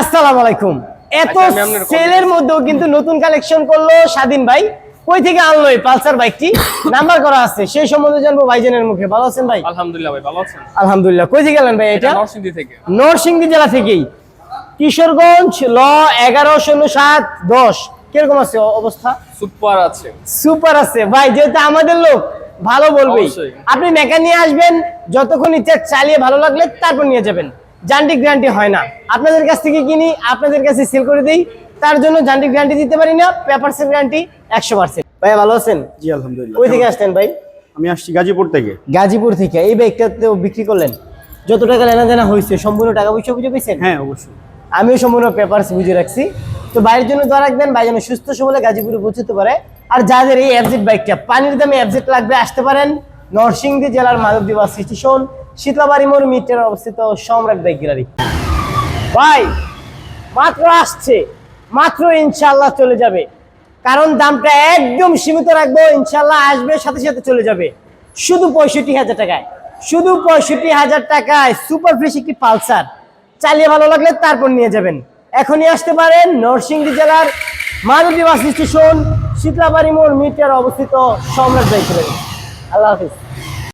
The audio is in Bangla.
আসসালামু আলাইকুম। এত আচ্ছা, সেলের মধ্যেও কিন্তু নতুন কালেকশন করল স্বাধীন ভাই। কই থেকে আনলো এই পালসার বাইকটি? নাম্বার করা আছে সেই সম্বন্ধে জানব ভাইজানের মুখে। ভালো আছেন ভাই? আলহামদুলিল্লাহ ভাই ভালো আছেন? আলহামদুলিল্লাহ। কই থেকে গেলেন ভাই এটা? নরসিংদী থেকে। নরসিংদী জেলা থেকেই। কিশোরগঞ্জ ল এগারো শূন্য সাত দশ। কীরকম আছে অবস্থা? সুপার আছে। সুপার আছে। ভাই যেহেতু আমাদের লোক ভালো বলবেই। আপনি মেকান নিয়ে আসবেন যতক্ষণ ইচ্ছা চালিয়ে ভালো লাগলে তারপর নিয়ে যাবেন। যান্ত্রিক গ্যারান্টি হয় না। আপনাদের কাছ থেকে কিনি আপনাদের কাছে সেল করে দেই। তার জন্য যান্ত্রিক গ্যারান্টি দিতে পারি না পেপারসের গ্যারান্টি একশো পার্সেন্ট ভাই ভালো আছেন? জি আলহামদুলিল্লাহ। কই থেকে আসতেন ভাই? আমি আসছি গাজীপুর থেকে। গাজীপুর থেকে। এই বাইকটা তো বিক্রি করলেন। যত টাকা লেনা দেনা হয়েছে সম্পূর্ণ টাকা পয়সা বুঝে পেয়েছেন? হ্যাঁ অবশ্যই। আমিও সম্পূর্ণ পেপারস বুঝে রাখছি। তো বাইরের জন্য দোয়া রাখবেন ভাই যেন সুস্থ সবলে গাজীপুরে পৌঁছতে পারে। আর যাদের এই এফজেড বাইকটা পানির দামে এফজেড লাগবে আসতে পারেন। নরসিংদী জেলার মাধবদী বাস স্টেশন। শীতলাবাড়ি মোড় মিটার অবস্থিত সম্রাট বাইক গ্যালারি। ভাই, মাত্র আসছে। মাত্র ইনশাল্লাহ চলে যাবে। কারণ দামটা একদম সীমিত রাখব। ইনশাল্লাহ আসবে, সাথে সাথে চলে যাবে। শুধু পঁয়ষট্টি হাজার টাকায়। শুধু পঁয়ষট্টি হাজার টাকায় সুপার ফ্রেশ একটি পালসার। চালিয়ে ভালো লাগলে তারপর নিয়ে যাবেন। এখনই আসতে পারেন নরসিংদী জেলার মাধবী বাস স্টেশন, শীতলাবাড়ি মোড় মিটার অবস্থিত সম্রাট বাইক আল্লাহ হাফিজ।